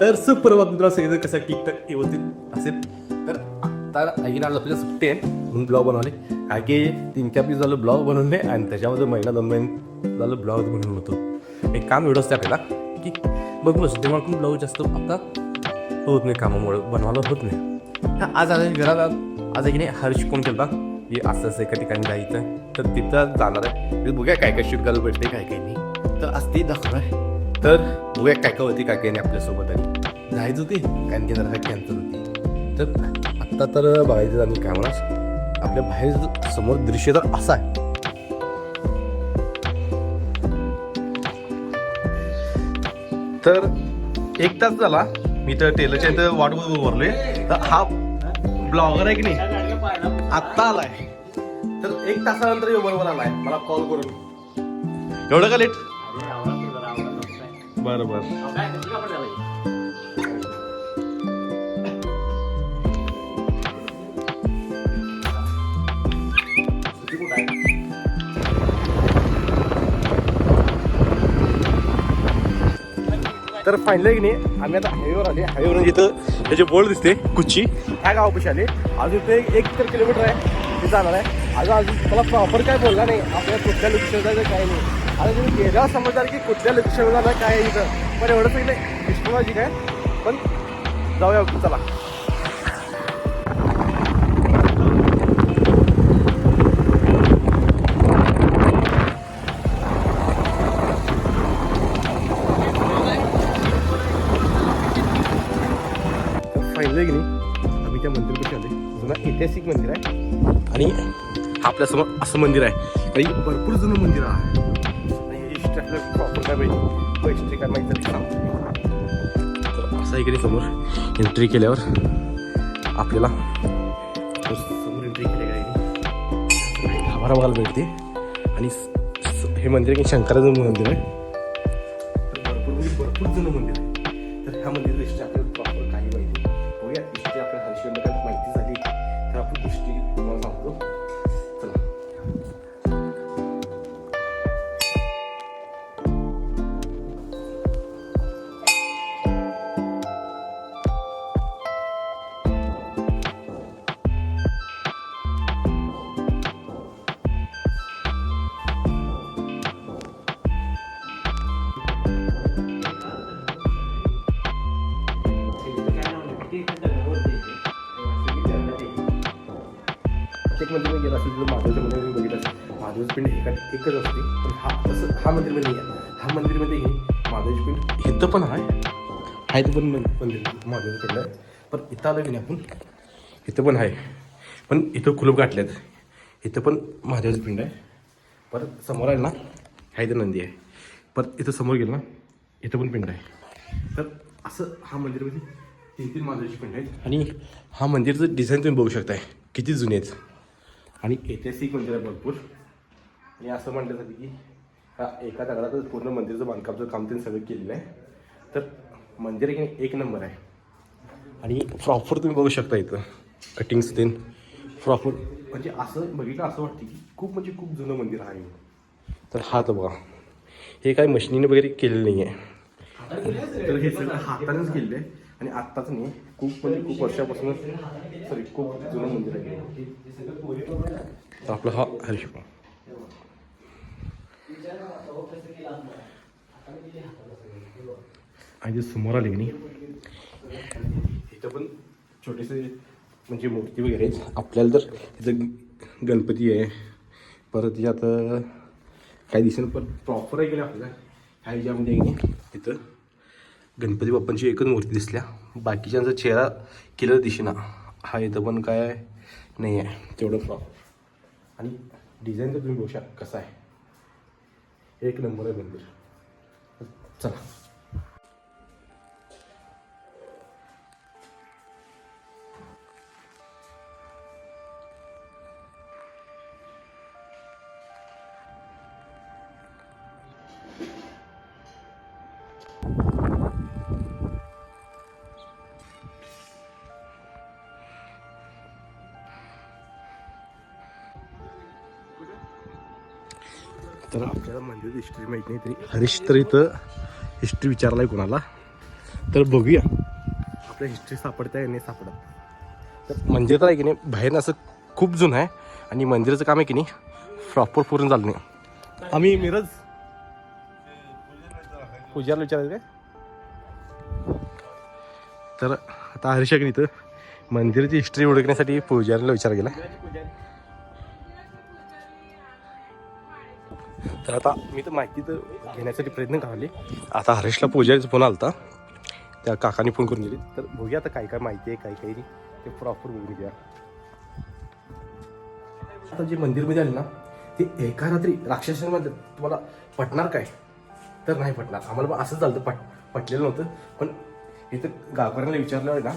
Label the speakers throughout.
Speaker 1: तर सुप्रभात मित्रांनो सगळे कसं ठीकठाक व्यवस्थित असेल? तर आता आईला आज आपल्याला सुट्टी आहे म्हणून ब्लॉग बनवले. काय की तीन चार दिवस झालं ब्लॉग बनवले आणि त्याच्यामध्ये महिना दोन महिने झालं ब्लॉग बनवून होतो. एक काम एवढं असते आपल्याला की बघ बस जेव्हा आपण ब्लॉग जास्त आता होत नाही कामामुळे बनवायला होत नाही. आज आज घरात आज की नाही हर्ष फोन केला. की असं असं एका ठिकाणी जायचं तर तिथं जाणार आहे. बघूया काय काय शूट करायला भेटते काय काय नाही. तर आज ते दाखवणार आहे. तर बघूया काय काय होती नाही आपल्यासोबत आहे. जायचं होती? कारण की जरा कॅन्सल होती. तर आत्ता तर बघायचं आणि काय म्हणा आपल्या बाहेर समोर दृश्य तर असं आहे. तर एक तास झाला. मी तर टेलरच्या इथं वाट बघून उभारलोय. तर हा ब्लॉगर आहे की नाही? आत्ता आलाय. तर एक तासानंतर बरोबर आलाय. मला कॉल करून. एवढं का लेट बरं बरं तर फायनल की नाही आम्ही आता हायवेवर आले हायवेवर इथं त्याचे बोर्ड दिसते कुच्ची ह्या गावापाशी आले अजून ते एक तर किलोमीटर आहे ते जाणार आहे. अगं अजून मला प्रॉपर काय बोलला नाही. आपल्या कुठल्या लक्षात काय नाही. आता तुम्ही गेल्यावर समजणार की कुठल्या लक्षात जाणार काय इथं. पण एवढंच नाही. हिस्ट्रोलॉजी काय? पण जाऊया चला. फायनल की नाही आम्ही त्या मंदिरापाशी आले जुना ऐतिहासिक मंदिर आहे. आणि आपल्यासमोर असं मंदिर आहे. आणि भरपूर जुनं मंदिर आहे. असं इकडे समोर एंट्री केल्यावर आपल्याला समोर एंट्री केल्या गाभारा बघायला भेटते आणि हे मंदिर की शंकराचं मंदिर आहे. भरपूर म्हणजे भरपूर जुनं मंदिर आहे. तर ह्या मंदिराची मंदिर मंदिर गेला असेल तर महादेवच्या मंदिर बघितलं असेल. महादेवचं पिंड एका एकच असते पण हा तसं हा मंदिरमध्ये म्हणजे नाही आहे. हा मंदिरमध्ये म्हणजे हे महादेवची पिंड. इथं पण आहे. हा इथं पण मंदिर महादेवचं पिंड आहे. पण इथं आलं की नाही आपण. इथं पण आहे. पण इथं कुलूप गाठल्यात इथं पण महादेवाचं पिंड आहे. परत समोर आहे ना हायद इथं नंदी आहे. परत इथं समोर गेलं ना इथं पण पिंड आहे. तर असं हा मंदिरमध्ये म्हणजे तीन तीन महादेवाची पिंड आहेत. आणि हा मंदिरचं डिझाईन तुम्ही बघू शकताय. किती जुने आहेत. आणि ऐतिहासिक मंदिर आहे भरपूर. आणि असं म्हटलं जातं की हा एका दगडातच पूर्ण मंदिरचं बांधकामचं काम त्यांनी सगळं केलेलं आहे. तर मंदिर आहे की नाही एक नंबर आहे. आणि प्रॉपर तुम्ही बघू शकता इथं कटिंग्स देन प्रॉपर म्हणजे असं बघितलं असं वाटतं की खूप म्हणजे खूप जुनं मंदिर आहे. तर हा तर बघा. हे काय मशिनीने वगैरे केलेलं नाही आहे तर हे सगळं हातानेच केलेलं आहे आणि आत्ताच नाही खूप म्हणजे खूप वर्षापासून सॉरी खूप जुनं मंदिर आहे तर आपला हा हरिशपा आणि समोर आले की नाही इथं पण छोटेसे म्हणजे मूर्ती वगैरे आहेत. आपल्याला तर इथं गणपती आहे. परत यात काही दिसेल पण प्रॉपर आहे की नाही आपल्याला? ह्या ह्याच्यामध्ये तिथं गणपती बाप्पांची एकच मूर्ती दिसल्या. बाकीच्यांचा चेहरा किलर दिसेना. हा इथं पण काय नाही आहे तेवढं प्रॉपर आणि डिझाईन तर तुम्ही बघू शकता कसं आहे. एक नंबर आहे मंदिर चला. तर आपल्याला मंदिर हिस्ट्री माहिती नाही तरी. हरीश तर इथं हिस्ट्री विचारलाय कोणाला. तर बघूया. आपल्या हिस्ट्री सापडते आहे नाही सापडत? तर मंदिर तर आहे की नाही बाहेर असं खूप जुनं आहे आणि मंदिराचं काम आहे की नाही प्रॉपर पूर्ण झालं नाही. आम्ही मिरज. पूजाला विचारायचं काय? तर आता हर्षक इथं मंदिराची हिस्ट्री ओळखण्यासाठी पुजारीला विचार केला. तर आता मी तर माहिती तर घेण्यासाठी प्रयत्न कराले आता हरेशला पुजारीचा फोन आलता. त्या काकाने फोन करून दिली. तर बघूया आता काय काय माहिती आहे काय काही नाही. ते प्रॉपर बघून घ्या आता जे मंदिरमध्ये आले ना ते एका रात्री राक्षसांमध्ये तुम्हाला पटणार काय? तर नाही पटणार. आम्हाला पण असंच झालं पट पटलेलं नव्हतं. पण इथं गावकऱ्यांना विचारल्यावर ना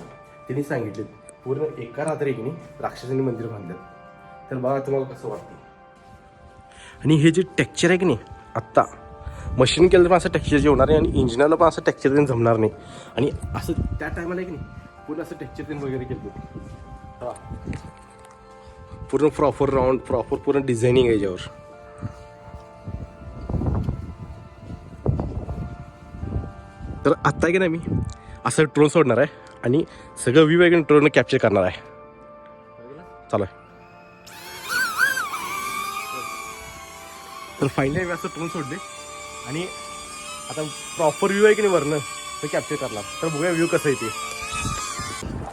Speaker 1: त्यांनी सांगितले पूर्ण एका रात्री की नाही राक्षसांनी मंदिर बांधलं. तर बघा तुम्हाला कसं वाटतं आणि हे जे टेक्चर आहे की नाही आत्ता. मशीन केलं तर पण असं टेक्चर होणार नाही आणि इंजिनाला पण असं टेक्चर देऊन जमणार नाही. आणि असं त्या टायमाला आहे की नाही पूर्ण असं टेक्चर देऊन वगैरे केलं हां. पूर्ण प्रॉपर राऊंड प्रॉपर पूर्ण डिझायनिंग आहे याच्यावर. तर आत्ता आहे की नाही मी असं ड्रोन सोडणार आहे आणि सगळं व्ही आहे ड्रोन कॅप्चर करणार आहे. चालू आहे. तर फायनली मी असं ड्रोन सोडले. आणि आता प्रॉपर व्ह्यू आहे की नाही वरनं ते कॅप्चर करणार. तर बघूया व्ह्यू कसं येते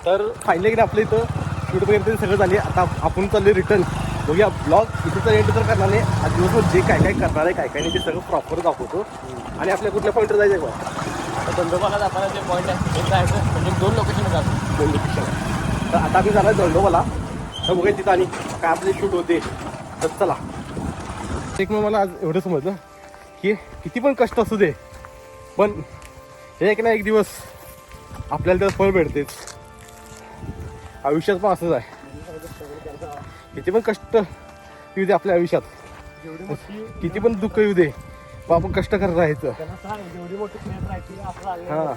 Speaker 1: तर फायनली की नाही आपलं इथं शूट वगैरे ते सगळं झाले. आता आपण चालले रिटर्न बघूया ब्लॉग इथे तर एंड तर करणार नाही. आज दिवसभर जे काय काय करणार आहे काय काय नाही ते सगळं प्रॉपर दाखवतो. आणि आपल्या कुठल्या पॉईंटवर जायचं आहे बघा.
Speaker 2: आता दंडोबाला जाताना जे पॉईंट आहे एक जायचं म्हणजे दोन लोकेशन जातो.
Speaker 1: दोन लोकेशन तर आता आम्ही झाला दंडोबाला. तर बघूया तिथं आणि काय आपले शूट होते. तर चला. एक मग मला आज एवढं समजलं की किती पण कष्ट असू दे पण एक ना एक दिवस आपल्याला त्याचं फळ भेटतेच. आयुष्यात पण असंच आहे. किती पण कष्ट येऊ दे आपल्या आयुष्यात. किती पण दुःख येऊ दे पण आपण कष्ट करत राहायचं. हां.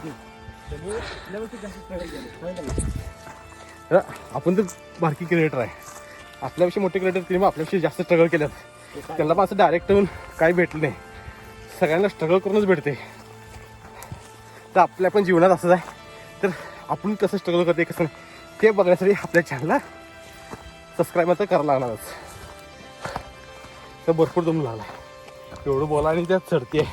Speaker 1: हा. आपण तर बारकी क्रिएटर आहे. आपल्यापेक्षा मोठे क्रिएटर तिने आपल्यापेक्षा जास्त स्ट्रगल केल्यात. त्यांना पण असं डायरेक्ट येऊन काही भेटलं नाही. सगळ्यांना स्ट्रगल करूनच भेटते. तर आपल्या पण जीवनात असंच आहे. तर आपण कसं स्ट्रगल करते कसं नाही ते बघण्यासाठी आपल्या चॅनलला सबस्क्राईब मात्र करायला लागणारच. तर भरपूर दम लागला एवढं बोला आणि त्यात चढते